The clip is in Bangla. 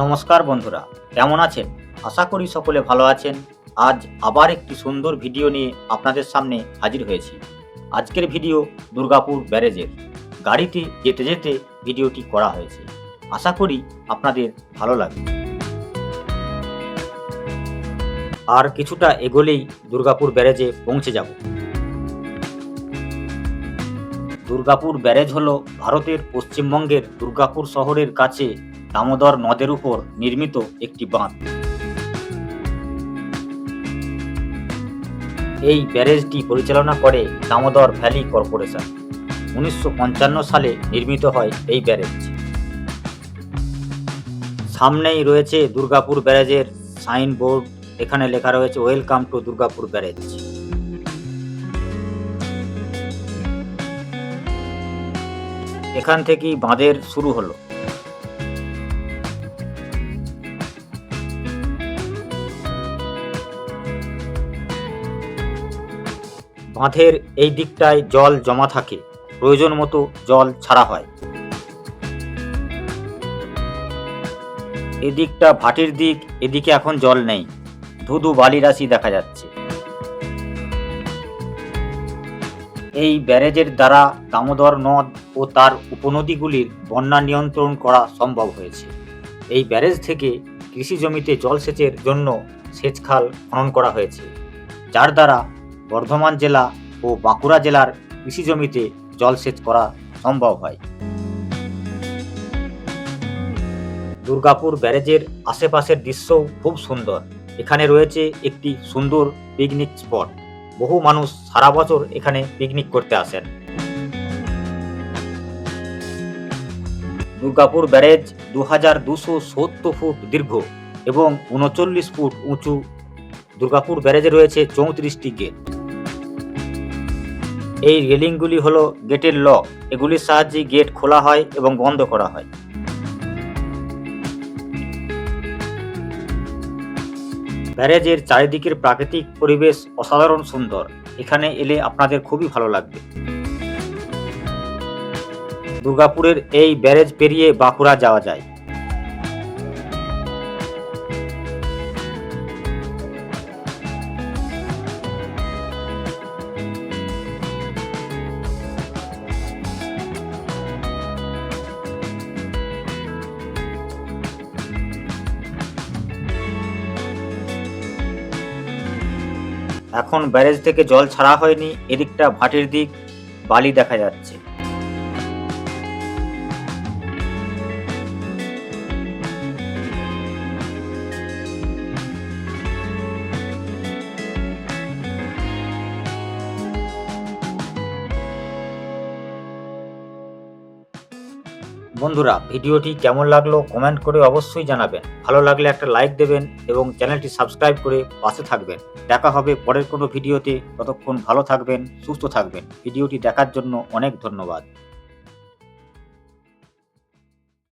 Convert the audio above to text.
নমস্কার বন্ধুরা, কেমন আছেন? আশা করি সকলে ভালো আছেন। আজ আবার একটি সুন্দর ভিডিও নিয়ে আপনাদের সামনে হাজির হয়েছি। আজকের ভিডিও দুর্গাপুর ব্যারেজের। গাড়িতে যেতে যেতে ভিডিওটি করা হয়েছে। আশা করি আপনাদের ভালো লাগবে। আর কিছুটা এগোলেই দুর্গাপুর ব্যারেজে পৌঁছে যাব। দুর্গাপুর ব্যারেজ হলো ভারতের পশ্চিমবঙ্গের দুর্গাপুর শহরের কাছে দামোদর নদের উপর নির্মিত একটি বাঁধ। এই ব্যারেজটি পরিচালনা করে দামোদর ভ্যালি কর্পোরেশন। উনিশশো পঞ্চান্ন সালে নির্মিত হয় এই ব্যারেজ। সামনেই রয়েছে দুর্গাপুর ব্যারেজের সাইনবোর্ড। এখানে লেখা রয়েছে, ওয়েলকাম টু দুর্গাপুর ব্যারেজ। এখান থেকেই বাঁধের শুরু হলো। বাঁধের এই দিকটায় জল জমা থাকে, প্রয়োজন মতো জল ছাড়া হয়। এদিকটা ভাটির দিক, এদিকে এখন জল নেই। ধুধু বালি রাশি দেখা যাচ্ছে। এই ব্যারেজের দ্বারা দামোদর নদ ও তার উপনদীগুলির বন্যা নিয়ন্ত্রণ করা সম্ভব হয়েছে। এই ব্যারেজ থেকে কৃষি জমিতে জলসেচের জন্য সেচ খাল খনন করা হয়েছে, যার দ্বারা বর্ধমান জেলা ও বাঁকুড়া জেলার কৃষি জমিতে জলসেচ করা সম্ভব হয়। দুর্গাপুর ব্যারেজের আশেপাশের দৃশ্যও খুব সুন্দর। এখানে রয়েছে একটি সুন্দর পিকনিক স্পট বহু মানুষ সারা বছর এখানে পিকনিক করতে আসেন। দুর্গাপুর ব্যারেজ দু হাজার দুশো সত্তর ফুট দীর্ঘ এবং উনচল্লিশ ফুট উঁচু। দুর্গাপুর ব্যারেজে রয়েছে চৌত্রিশটি গেট। এই রেলিংগুলি হলো গেটের লক। এগুলির সাহায্যে গেট খোলা হয় এবং বন্ধ করা হয়। ব্যারেজের চারিদিকের প্রাকৃতিক পরিবেশ অসাধারণ সুন্দর। এখানে এলে আপনাদের খুবই ভালো লাগবে। দুর্গাপুরের এই ব্যারেজ পেরিয়ে বাঁকুড়া যাওয়া যায়। এখন ব্যারেজ থেকে জল ছাড়া হয়নি এদিকটা ভাটির দিক বালি দেখা যাচ্ছে। বন্ধুরা, ভিডিওটি কেমন লাগল কমেন্ট করে অবশ্যই জানাবেন। ভালো লাগলে একটা লাইক দেবেন এবং চ্যানেলটি সাবস্ক্রাইব করে পাশে থাকবেন। দেখা হবে পরের কোনো ভিডিওতে। ততক্ষণ ভালো থাকবেন, সুস্থ থাকবেন। ভিডিওটি দেখার জন্য অনেক ধন্যবাদ।